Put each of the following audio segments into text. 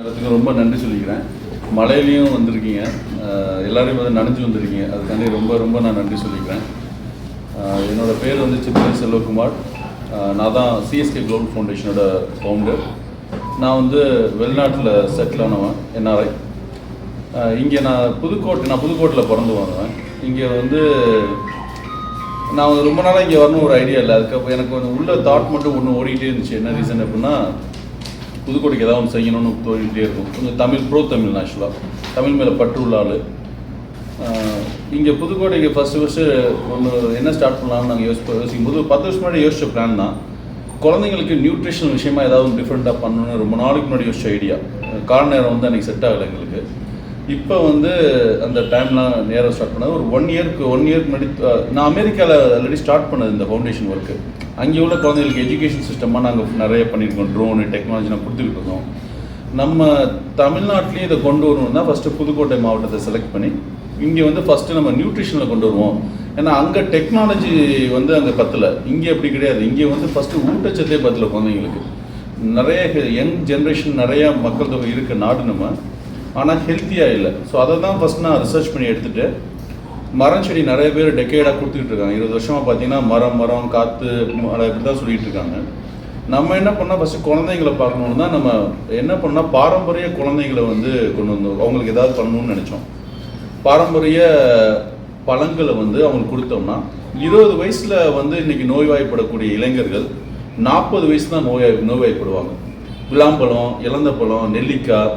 எல்லாத்துக்கும் ரொம்ப நன்றி சொல்லிக்கிறேன். மழையிலையும் வந்திருக்கீங்க. எல்லாரையும் வந்து நனைஞ்சு வந்திருக்கீங்க. அதுக்காண்டி ரொம்ப ரொம்ப நான் நன்றி சொல்லிக்கிறேன். என்னோடய என்னோட பேர் வந்து சித்திரை செல்வகுமார். நான் தான் சிஎஸ்கே குளோபல் ஃபவுண்டேஷனோட ஃபவுண்டர் நான் வந்து வெளிநாட்டில் செட்டில் ஆனவன் என்ஆர்ஐ இங்கே நான் புதுக்கோட்டை நான் புதுக்கோட்டையில் பிறந்து வந்தவன். இங்கே வந்து நான் வந்து ரொம்ப நாளாக இங்கே வரணும் ஒரு ஐடியா இல்லை. அதுக்கப்புறம் எனக்கு வந்து உள்ள தாட் மட்டும் ஒன்று ஓடிக்கிட்டே இருந்துச்சு. என்ன ரீசன் அப்படின்னா புதுக்கோட்டைக்கு ஏதாவது ஒன்று செய்யணும்னு தோழிகிட்டே இருக்கும். கொஞ்சம் தமிழ் ப்ரோ தமிழ் ஆக்சுவலாக தமிழ் மேலே பற்று உள்ள ஆள். இங்கே புதுக்கோட்டைக்கு ஃபஸ்ட்டு ஃபஸ்ட்டு ஒன்று என்ன ஸ்டார்ட் பண்ணலாம்னு நாங்கள் யோசிப்போம். யோசிக்கும் போது பத்து வருஷம் முன்னாடி யோசிச்ச பிளான் தான். குழந்தைங்களுக்கு நியூட்ரிஷன் விஷயமா ஏதாவது டிஃப்ரெண்ட்டாக பண்ணணும்னு ரொம்ப நாளைக்கு முன்னாடி யோசிச்ச ஐடியா கால நேரம் வந்து அன்றைக்கி செட் ஆகலை எங்களுக்கு. இப்போ வந்து அந்த டைம்லாம் நேரம் ஸ்டார்ட் பண்ணது ஒரு ஒன் இயர்க்கு ஒன் இயர்க்கு முன்னாடி நான் அமெரிக்காவில் ஆல்ரெடி ஸ்டார்ட் பண்ணது இந்த ஃபவுண்டேஷன் ஒர்க்கு அங்கே உள்ள குழந்தைங்களுக்கு எஜுகேஷன் சிஸ்டமாக நாங்கள் நிறைய பண்ணியிருக்கோம். ட்ரோனு டெக்னாலஜி நான் கொடுத்துக்கிட்டு இருக்கோம் நம்ம தமிழ்நாட்டிலையும் இதை கொண்டு வரணும்னா ஃபஸ்ட்டு புதுக்கோட்டை மாவட்டத்தை செலக்ட் பண்ணி இங்கே வந்து ஃபஸ்ட்டு நம்ம நியூட்ரிஷனில் கொண்டு வருவோம். ஏன்னா அங்கே டெக்னாலஜி வந்து அங்கே பத்தலை. இங்கே அப்படி கிடையாது. இங்கே வந்து ஃபஸ்ட்டு ஊட்டச்சத்தே பத்தலை குழந்தைங்களுக்கு. நிறைய யங் ஜென்ரேஷன் நிறையா மக்கள் தொகை இருக்க நாடு நம்ம. ஆனால் ஹெல்த்தியாக இல்லை. ஸோ அதை தான் ஃபஸ்ட் நான் ரிசர்ச் பண்ணி எடுத்துகிட்டு மரம் செடி நிறைய பேர் டெக்கேடாக கொடுத்துக்கிட்டு இருக்காங்க. இருபது வருஷமாக பார்த்தீங்கன்னா மரம் மரம் காற்று மழை இப்படி தான் சொல்லிகிட்டு இருக்காங்க. நம்ம என்ன பண்ணால் ஃபஸ்ட்டு குழந்தைங்களை பார்க்கணுன்னு தான் நம்ம என்ன பண்ணால் பாரம்பரிய குழந்தைங்களை வந்து கொண்டு வந்தோம். அவங்களுக்கு ஏதாவது பண்ணணும்னு நினச்சோம். பாரம்பரிய பழங்களை வந்து அவங்களுக்கு கொடுத்தோம்னா இருபது வயசில் வந்து இன்னைக்கு நோய்வாய்ப்படக்கூடிய இளைஞர்கள் நாற்பது வயசு தான் நோய் நோய்வாய்ப்படுவாங்க. விளாம்பழம் இளந்த பழம் நெல்லிக்காய்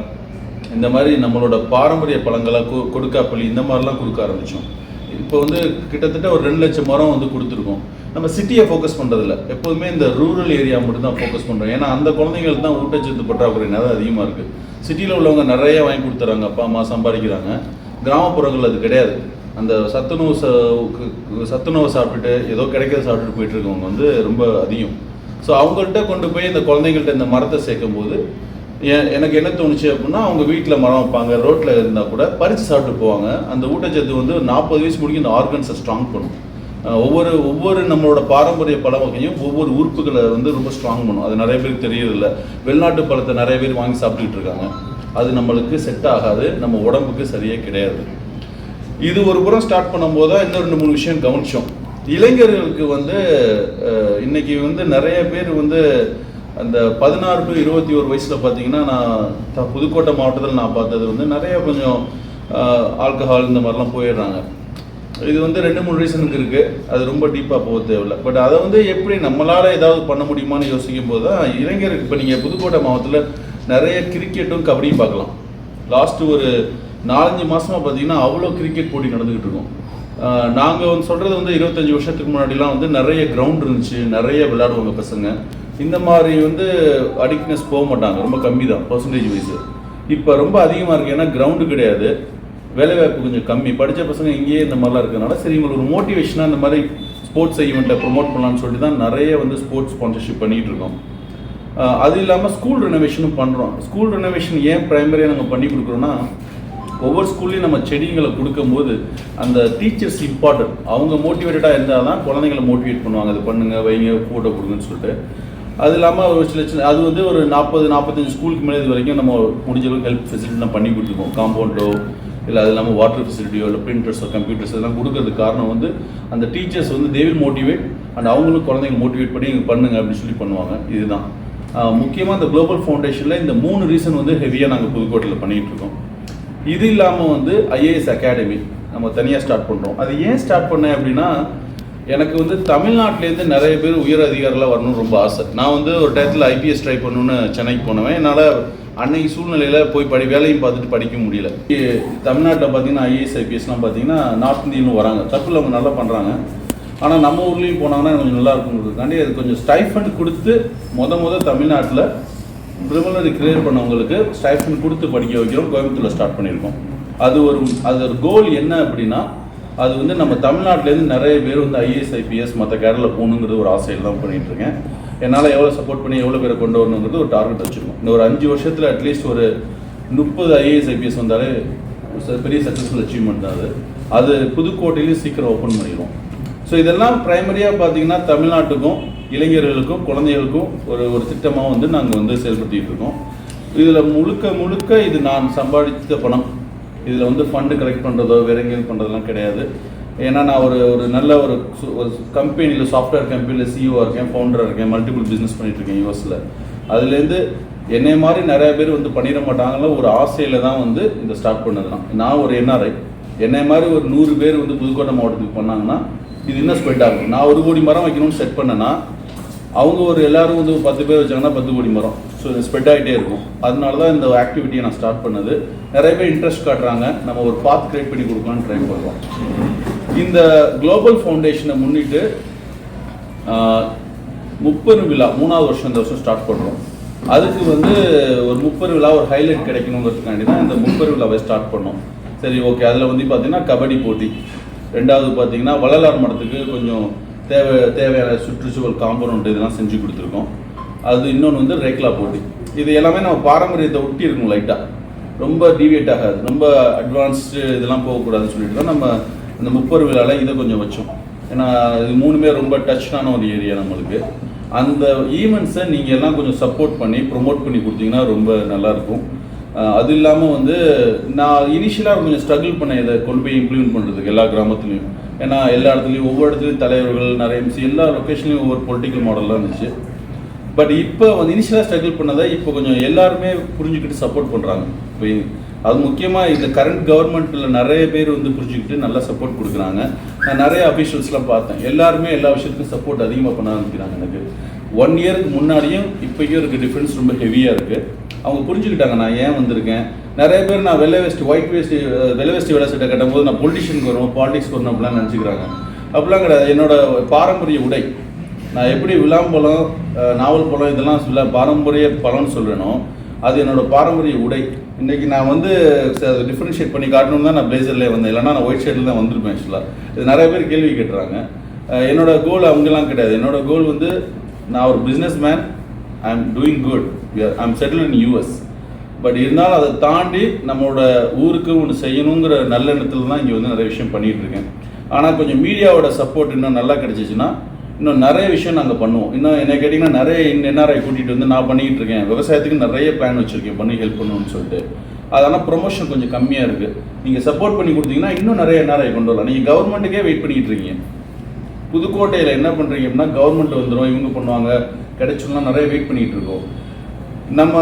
இந்த மாதிரி நம்மளோட பாரம்பரிய பழங்களை கொ கொடுக்காப்பள்ளி இந்த மாதிரிலாம் கொடுக்க ஆரம்பித்தோம் இப்போ வந்து கிட்டத்தட்ட ஒரு ரெண்டு லட்சம் மரம் வந்து கொடுத்துருக்கோம். நம்ம சிட்டியை ஃபோக்கஸ் பண்ணுறதில்ல எப்போதுமே இந்த ரூரல் ஏரியா மட்டும் தான் ஃபோக்கஸ் பண்ணுறோம் ஏன்னா அந்த குழந்தைங்களுக்கு தான் ஊட்டச்சத்து பற்றாக்குறை நிறைய அதிகமாக இருக்குது சிட்டியில் உள்ளவங்க நிறைய வாங்கி கொடுத்துறாங்க. அப்பா அம்மா சம்பாதிக்கிறாங்க. கிராமப்புறங்கள் அது கிடையாது. அந்த சத்துணவு ச சத்துணவை சாப்பிட்டுட்டு ஏதோ கிடைக்கிறத சாப்பிட்டுட்டு போயிட்டு இருக்கவங்க வந்து ரொம்ப அதிகம். ஸோ அவங்கள்ட்ட கொண்டு போய் இந்த குழந்தைங்கள்ட்ட இந்த மரத்தை சேர்க்கும் போது எனக்கு என்ன தோணுச்சு அப்படின்னா அவங்க வீட்டில் மரம் வைப்பாங்க ரோட்டில் இருந்தால் கூட பறித்து சாப்பிட்டு போவாங்க. அந்த ஊட்டச்சத்து வந்து நாற்பது வயசு முடிக்கும் இந்த ஆர்கன்ஸை ஸ்ட்ராங் பண்ணும். ஒவ்வொரு ஒவ்வொரு நம்மளோட பாரம்பரிய பழ வகையும் ஒவ்வொரு உறுப்புகளை வந்து ரொம்ப ஸ்ட்ராங் பண்ணும். அது நிறைய பேருக்கு தெரியறதில்ல. வெளிநாட்டு பழத்தை நிறைய பேர் வாங்கி சாப்பிட்டுட்டு இருக்காங்க. அது நம்மளுக்கு செட் ஆகாது நம்ம உடம்புக்கு சரியே கிடையாது. இது ஒரு புறம் ஸ்டார்ட் பண்ணும்போது தான் இன்னும் ரெண்டு மூணு விஷயம் கவனிச்சோம். இளைஞர்களுக்கு வந்து இன்னைக்கு வந்து நிறைய பேர் வந்து அந்த பதினாறு டு இருபத்தி ஒரு வயசில் பார்த்தீங்கன்னா நான் த- புதுக்கோட்டை மாவட்டத்தில் நான் பார்த்தது வந்து நிறைய கொஞ்சம் ஆல்கஹால் இந்த மாதிரிலாம் போயிடுறாங்க. இது வந்து ரெண்டு மூணு ரீசனுக்கு இருக்குது அது ரொம்ப டீப்பாக போக தேவையில்லை. பட் அதை வந்து எப்படி நம்மளால் ஏதாவது பண்ண முடியுமான்னு யோசிக்கும் போது தான் இளைஞருக்கு இப்போ நீங்கள் புதுக்கோட்டை மாவட்டத்தில் நிறைய கிரிக்கெட்டும் கபடியும் பார்க்கலாம். லாஸ்ட்டு ஒரு நாலஞ்சு மாதமாக பார்த்தீங்கன்னா அவ்வளோ கிரிக்கெட் போட்டி நடந்துக்கிட்டு இருக்கும். நாங்கள் வந்து சொல்கிறது வந்து இருபத்தஞ்சி வருஷத்துக்கு முன்னாடிலாம் வந்து நிறைய கிரவுண்ட் இருந்துச்சு. நிறைய விளையாடுவாங்க பசங்க. இந்த மாதிரி வந்து அடிக்ட்னஸ் போக மாட்டாங்க. ரொம்ப கம்மி தான் பர்சன்டேஜ் வைஸ் இப்போ ரொம்ப அதிகமாக இருக்குது ஏன்னா கிரவுண்டு கிடையாது. வேலைவாய்ப்பு கொஞ்சம் கம்மி. படித்த பசங்க இங்கேயே இந்த மாதிரிலாம் இருக்கிறனால சரி இவங்களுக்கு ஒரு மோட்டிவேஷனாக இந்த மாதிரி ஸ்போர்ட்ஸ் ஈவெண்ட்டை ப்ரொமோட் பண்ணலான்னு சொல்லிட்டு தான் நிறைய வந்து ஸ்போர்ட்ஸ் ஸ்பான்சர்ஷிப் பண்ணிகிட்டு இருக்கோம். அது இல்லாமல் ஸ்கூல் ரெனோவேஷனும் பண்ணுறோம் ஸ்கூல் ரெனோவேஷன் ஏன் ப்ரைமரியாக நாங்கள் பண்ணி கொடுக்குறோன்னா ஒவ்வொரு ஸ்கூல்லையும் நம்ம செடிங்களை கொடுக்கும்போது அந்த டீச்சர்ஸ் இம்பார்ட்டன்ட் அவங்க மோட்டிவேட்டடாக இருந்தால் தான் குழந்தைங்களை மோட்டிவேட் பண்ணுவாங்க. அது பண்ணுங்க வைங்க ஃபோட்டோ கொடுங்கன்னு சொல்லிட்டு. அது இல்லாமல் ஒரு சில சின்ன அது வந்து ஒரு நாற்பது நாற்பத்தஞ்சு ஸ்கூலுக்கு மேலே இது வரைக்கும் நம்ம முடிஞ்ச அளவுக்கு ஹெல்ப் ஃபெசிலிட்டி நம்ம பண்ணி கொடுத்துருக்கோம். காம்பவுண்டோ இல்லை அது இல்லாமல் வாட்டர் ஃபெசிலிட்டியோ இல்லை பிரிண்டர்ஸோ கம்ப்யூட்டர்ஸ் இதெல்லாம் கொடுக்கறதுக்கு காரணம் வந்து அந்த டீச்சர்ஸ் வந்து தேவில் மோட்டிவேட் அண்ட் அவங்களும் குழந்தைங்க மோட்டிவேட் பண்ணி இங்கே பண்ணுங்க அப்படின்னு சொல்லி பண்ணுவாங்க. இதுதான். முக்கியமாக இந்த குளோபல் ஃபவுண்டேஷனில் இந்த மூணு ரீசன் வந்து ஹெவியாக நாங்கள் புதுக்கோட்டையில் பண்ணிகிட்ருக்கோம் இது இல்லாமல் வந்து ஐஏஎஸ் அகாடமி நம்ம தனியாக ஸ்டார்ட் பண்ணுறோம் அது ஏன் ஸ்டார்ட் பண்ணேன் அப்படின்னா எனக்கு வந்து தமிழ்நாட்டிலேருந்து நிறைய பேர் உயர் அதிகாரிலாம் வரணும்னு ரொம்ப ஆசை. நான் வந்து ஒரு டயத்தில் ஐபிஎஸ் ட்ரை பண்ணணும்னு சென்னைக்கு போனவன். என்னால் அன்னைக்கு சூழ்நிலையில் போய் படி வேலையும் பார்த்துட்டு படிக்க முடியல. தமிழ்நாட்டில் பார்த்தீங்கன்னா ஐஏஎஸ் ஐபிஎஸ்லாம் பார்த்தீங்கன்னா நார்த் இந்தியனும் வராங்க. தப்பு அவங்க நல்லா பண்ணுறாங்க ஆனால் நம்ம ஊர்லேயும் போனாங்கன்னா கொஞ்சம் நல்லா இருக்குங்கிறதுக்காண்டி அது கொஞ்சம் ஸ்டைஃபண்ட் கொடுத்து முத முத தமிழ்நாட்டில் ப்ரிமினரி கிளியர் பண்ணவங்களுக்கு ஸ்டைஃபண்ட் கொடுத்து படிக்க வைக்கிறோம். கோயம்புத்தூரில் ஸ்டார்ட் பண்ணியிருக்கோம். அது ஒரு அது ஒரு கோல் என்ன அப்படின்னா அது வந்து நம்ம தமிழ்நாட்டிலேருந்து நிறைய பேர் வந்து ஐஏஎஸ் ஐபிஎஸ் மற்ற கேரளில் போகணுங்கிறது ஒரு ஆசையில் தான் பண்ணிட்டு இருக்கேன். என்னால் எவ்வளோ சப்போர்ட் பண்ணி எவ்வளோ பேரை கொண்டு வரணுங்கிறது ஒரு டார்கெட் வச்சுருக்கோம். இந்த ஒரு அஞ்சு வருஷத்தில் அட்லீஸ்ட் ஒரு முப்பது ஐஏஎஸ் ஐபிஎஸ் வந்தாலே பெரிய சக்ஸஸ்ஃபுல் அச்சீவ்மெண்ட் தான் அது. அது புதுக்கோட்டையிலையும் சீக்கிரம் ஓப்பன் பண்ணிடுவோம். ஸோ இதெல்லாம் ப்ரைமரியாக பார்த்தீங்கன்னா தமிழ்நாட்டுக்கும் இளைஞர்களுக்கும் குழந்தைகளுக்கும் ஒரு ஒரு திட்டமாக வந்து நாங்கள் வந்து செயல்படுத்திகிட்டு இருக்கோம். இதில் முழுக்க முழுக்க இது நான் சம்பாதித்த பணம். இதில் வந்து ஃபண்டு கலெக்ட் பண்ணுறதோ வேறு எங்கேயும் பண்ணுறதெல்லாம் கிடையாது. ஏன்னா நான் ஒரு ஒரு நல்ல ஒரு ஒரு கம்பெனியில் சாஃப்ட்வேர் கம்பெனியில் சிஇஓ இருக்கேன் ஃபவுண்டராக இருக்கேன் மல்டிபிள் பிஸ்னஸ் பண்ணிட்டுருக்கேன் யூஎஸில் அதுலேருந்து என்னை மாதிரி நிறைய பேர் வந்து பண்ணிட மாட்டாங்களோ ஒரு ஆசையில் தான் வந்து இந்த ஸ்டார்ட் பண்ணதுலாம் நான் ஒரு என்ஆர்ஐ என்னை மாதிரி ஒரு நூறு பேர் வந்து புதுக்கோட்டை மாவட்டத்துக்கு பண்ணாங்கன்னா இது இன்னும் ஸ்ப்ரெட் ஆகும். நான் ஒரு கோடி மரம் வைக்கணும்னு செட் பண்ணேன்னா அவங்க ஒரு எல்லாரும் வந்து பத்து பேர் வச்சாங்கன்னா பத்து கோடி மரம். ஸோ ஸ்ப்ரெட் ஆகிட்டே இருக்கும். அதனால தான் இந்த ஆக்டிவிட்டியை நான் ஸ்டார்ட் பண்ணது. நிறைய பேர் இன்ட்ரெஸ்ட் காட்டுறாங்க. நம்ம ஒரு பாத் கிரியேட் பண்ணி கொடுக்கலாம்னு ட்ரை பண்ணுறோம் இந்த குளோபல் ஃபவுண்டேஷனை முன்னிட்டு முப்பெரும் விழா மூணாவது வருஷம் இந்த வருஷம் ஸ்டார்ட் பண்ணுறோம் அதுக்கு வந்து ஒரு முப்பது விழா ஒரு ஹைலைட் கிடைக்கணுங்கிறதுக்காண்டி தான் இந்த முப்பது விழாவை ஸ்டார்ட் பண்ணோம். சரி ஓகே அதில் வந்து பார்த்தீங்கன்னா கபடி போட்டி. ரெண்டாவது பார்த்தீங்கன்னா வள்ளலார் மடத்துக்கு கொஞ்சம் தேவை தேவையான சுற்றுச்சூழல் காம்பவுண்ட் இதெல்லாம் செஞ்சு கொடுத்துருக்கோம். அது இன்னொன்று வந்து ரேக்லா போட்டி. இது எல்லாமே நம்ம பாரம்பரியத்தை ஒட்டி இருக்கும் லைட்டாக ரொம்ப டிவியேட் ஆகாது. ரொம்ப அட்வான்ஸ்டு இதெல்லாம் போகக்கூடாதுன்னு சொல்லிட்டு தான் நம்ம இந்த முப்பது விழாவில் இதை கொஞ்சம் வச்சோம். ஏன்னா இது மூணுமே ரொம்ப டச்டான ஒரு ஏரியா நம்மளுக்கு. அந்த ஈவெண்ட்ஸை நீங்கள் எல்லாம் கொஞ்சம் சப்போர்ட் பண்ணி ப்ரொமோட் பண்ணி கொடுத்தீங்கன்னா ரொம்ப நல்லாயிருக்கும். அது இல்லாமல் வந்து நான் இனிஷியலாக கொஞ்சம் ஸ்ட்ரகிள் பண்ணேன் இதை கொண்டு போய் இம்ப்ளிமெண்ட் பண்ணுறதுக்கு எல்லா கிராமத்துலையும். ஏன்னா எல்லா இடத்துலையும் ஒவ்வொரு இடத்துலையும் தலைவர்கள் நிறைய எம்சி எல்லா லொக்கேஷன்லையும் ஒவ்வொரு பொலிட்டிக்கல் மாடல்லாம் இருந்துச்சு. பட் இப்போ வந்து இனிஷியலாக ஸ்ட்ரகிள் பண்ணதை இப்போ கொஞ்சம் எல்லாருமே புரிஞ்சுக்கிட்டு சப்போர்ட் பண்ணுறாங்க இப்போ அது முக்கியமாக இந்த கரண்ட் கவர்மெண்ட்டில் நிறைய பேர் வந்து புரிஞ்சுக்கிட்டு நல்லா சப்போர்ட் கொடுக்குறாங்க. நான் நிறைய அஃபீஷியல்ஸ்லாம் பார்த்தேன். எல்லாருமே எல்லா விஷயத்துக்கும் சப்போர்ட் அதிகமாக பண்ண ஆரம்பிக்கிறாங்க எனக்கு. ஒன் இயருக்கு முன்னாடியும் இப்போயும் இருக்க டிஃப்ரென்ஸ் ரொம்ப ஹெவியாக இருக்குது அவங்க புரிஞ்சுக்கிட்டாங்க நான் ஏன் வந்திருக்கேன்? நிறைய பேர் நான் வெள்ளை வெஸ்ட் ஒயிட் வேஸ்ட் வெள்ளை வெஸ்ட் வெள்ளை சட்டை கட்டும்போது நான் பொலிட்டிஷியனுக்கு வரும் பாலிடிக்ஸ் வரணும் அப்படிலாம் நினச்சிக்கிறாங்க. அப்படிலாம் கிடையாது. என்னோட பாரம்பரிய உடை. நான் எப்படி விளாம்பழம் நாவல் பழம் இதெல்லாம் சொல்ல பாரம்பரிய பழம்னு சொல்லணும் அது என்னோட பாரம்பரிய உடை. இன்றைக்கி நான் வந்து டிஃப்ரென்ஷியேட் பண்ணி காட்டணும் தான் நான் பிளேசர்லேயே வந்தேன். இல்லைன்னா நான் ஒயிட் ஷர்ட்டில் தான் வந்திருப்பேன் ஆக்சுவலாக இது நிறைய பேர் கேள்வி கேட்டுறாங்க. என்னோட கோல் அவங்கெல்லாம் கிடையாது. என்னோட கோல் வந்து நான் ஒரு business man I am doing good I am settle in US but இருந்தாலும் அதை தாண்டி நம்மளோட ஊருக்கு ஒன்று செய்யணுங்கிற நல்லெண்ணத்தில் தான் இங்கே வந்து நிறைய விஷயம் பண்ணிகிட்டு இருக்கேன். ஆனால் கொஞ்சம் மீடியாவோட சப்போர்ட் இன்னும் நல்லா கிடச்சிச்சின்னா இன்னும் நிறைய விஷயம் நாங்கள் பண்ணுவோம். இன்னும் என்ன கேட்டிங்கன்னா நிறைய என்ஆர்ஐ கூட்டிகிட்டு வந்து நான் பண்ணிகிட்டு இருக்கேன். விவசாயத்துக்கு நிறைய பிளான் வச்சுருக்கேன் பண்ணி ஹெல்ப் பண்ணணும்னு சொல்லிட்டு. அதனால் ப்ரொமோஷன் கொஞ்சம் கம்மியாக இருக்குது நீங்கள் சப்போர்ட் பண்ணி கொடுத்தீங்கன்னா இன்னும் நிறைய என்ஆர்ஐ கொண்டு வரலாம். நீங்கள் கவர்மெண்ட்டுக்கே வெயிட் பண்ணிக்கிட்டு இருக்கீங்க. புதுக்கோட்டையில் என்ன பண்ணுறீங்க அப்படின்னா கவர்மெண்ட் வந்துடும் இவங்க பண்ணுவாங்க. கிடைச்சோம்னா நிறைய வெயிட் பண்ணிகிட்டு இருக்கோம். நம்ம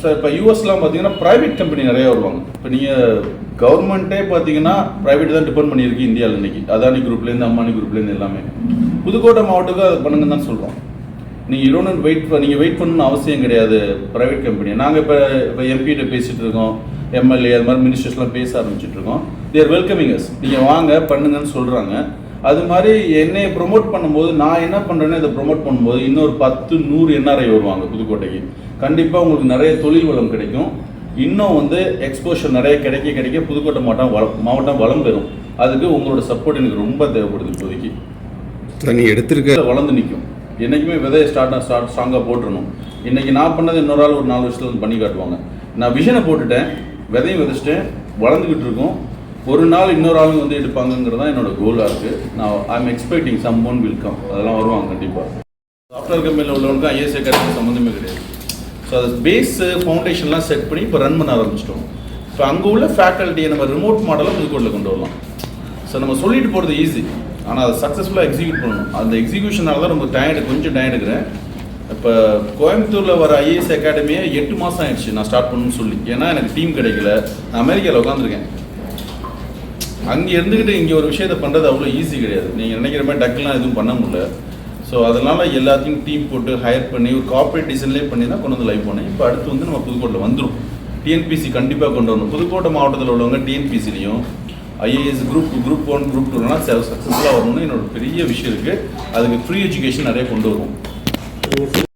சார் இப்போ யூஎஸ்லாம் பார்த்தீங்கன்னா ப்ரைவேட் கம்பெனி நிறைய வருவாங்க. இப்போ நீங்கள் கவர்மெண்ட்டே பார்த்தீங்கன்னா ப்ரைவேட் தான் டிபெண்ட் பண்ணியிருக்கு இந்தியாவில் இன்னைக்கு. அதானி குரூப்லேருந்து அம்பானி குரூப்லேருந்து எல்லாமே. புதுக்கோட்டை மாவட்டத்துக்கு அதை பண்ணுங்கன்னு தான் சொல்கிறோம் நீங்கள் இரோன் வெயிட் நீங்கள் வெயிட் பண்ணணும்னு அவசியம் கிடையாது ப்ரைவேட் கம்பெனி நாங்கள் இப்போ இப்போ எம்பிகிட்ட பேசிகிட்டு இருக்கோம் எம்எல்ஏ அது மாதிரி மினிஸ்டர்ஸ்லாம் பேச ஆரம்பிச்சிட்டு இருக்கோம். தேர் வெல்கமிங் அஸ் நீங்கள் வாங்க பண்ணுங்கன்னு சொல்கிறாங்க அது மாதிரி என்னை ப்ரொமோட் பண்ணும்போது நான் என்ன பண்ணுறேன்னு இதை ப்ரொமோட் பண்ணும்போது இன்னொரு பத்து நூறு என்ஆர்ஐ வருவாங்க புதுக்கோட்டைக்கு. கண்டிப்பாக உங்களுக்கு நிறைய தொழில் வளம் கிடைக்கும். இன்னும் வந்து எக்ஸ்போஷர் நிறைய கிடைக்க கிடைக்க புதுக்கோட்டை மாவட்டம் வள மாவட்டம் வளம் பெறும். அதுக்கு உங்களோட சப்போர்ட் எனக்கு ரொம்ப தேவைப்படுது இப்போதைக்கு. நீ எடுத்திருக்க வளர்ந்து நிற்கும் என்றைக்குமே விதையை ஸ்டார்ட் ஸ்டார்ட் ஸ்ட்ராங்காக போட்டுறணும். இன்னைக்கு நான் பண்ணது இன்னொரு ஆள் ஒரு நாலு வருஷத்துல வந்து பண்ணி காட்டுவாங்க. நான் விஷனை போட்டுட்டேன். விதையும் விதைச்சிட்டேன். வளர்ந்துக்கிட்டு இருக்கோம். ஒரு நாள் இன்னொரு ஆளுங்க வந்து எடுப்பாங்கங்கிறது தான் என்னோட கோலாக இருக்குது நான் I am expecting someone will come அதெல்லாம் வருவாங்க கண்டிப்பாக சாஃப்ட்வேர் கம்பெனியில் உள்ளவனுக்கு ஐஎஸ் அகாடமி சம்மந்தமே கிடையாது. ஸோ அது பேஸ் ஃபவுண்டேஷன்லாம் செட் பண்ணி இப்போ ரன் பண்ண ஆரம்பிச்சிட்டோம். இப்போ அங்கே உள்ள ஃபேக்கல்ட்டியை நம்ம ரிமோட் மாடலாக புதுக்கோட்டில் கொண்டு வரலாம். ஸோ நம்ம சொல்லிட்டு போகிறது ஈஸி ஆனால் அதை சக்ஸஸ்ஃபுல்லாக எக்ஸிக்யூட் பண்ணணும். அந்த எக்ஸிக்யூஷனால தான் ரொம்ப டயர்டு கொஞ்சம் டயர்டு இருக்கிறேன். இப்போ கோயம்புத்தூரில் வர ஐஏஎஸ் அகாடமியை எட்டு மாதம் ஆயிடுச்சு. நான் ஸ்டார்ட் பண்ணணும்னு சொல்லி. ஏன்னா எனக்கு டீம் கிடைக்கல. நான் அமெரிக்காவில் உட்காந்துருக்கேன் அங்கே இருந்துக்கிட்டு இங்கே ஒரு விஷயத்தை பண்ணுறது அவ்வளோ ஈஸி கிடையாது. நீங்கள் நினைக்கிற மாதிரி டக்குலாம் எதுவும் பண்ண முடியல. ஸோ அதனால் எல்லாத்தையும் டீம் போட்டு ஹையர் பண்ணி ஒரு கார்பரேட் டிசைன்லேயே பண்ணி தான் கொண்டு வந்து லைவ் பண்ணேன். இப்போ அடுத்து வந்து நம்ம புதுக்கோட்டை வந்துடும் டிஎன்பிசி கண்டிப்பாக கொண்டு வரணும். புதுக்கோட்டை மாவட்டத்தில் உள்ளவங்க டிஎன்பிசிலையும் IAS group group one group டூலாம் சக்ஸஸ்ஃபுல்லாக வரணும்னு என்னோட பெரிய விஷயம் இருக்குது அதுக்கு ஃப்ரீ எஜுகேஷன் நிறைய கொண்டு வருவோம்.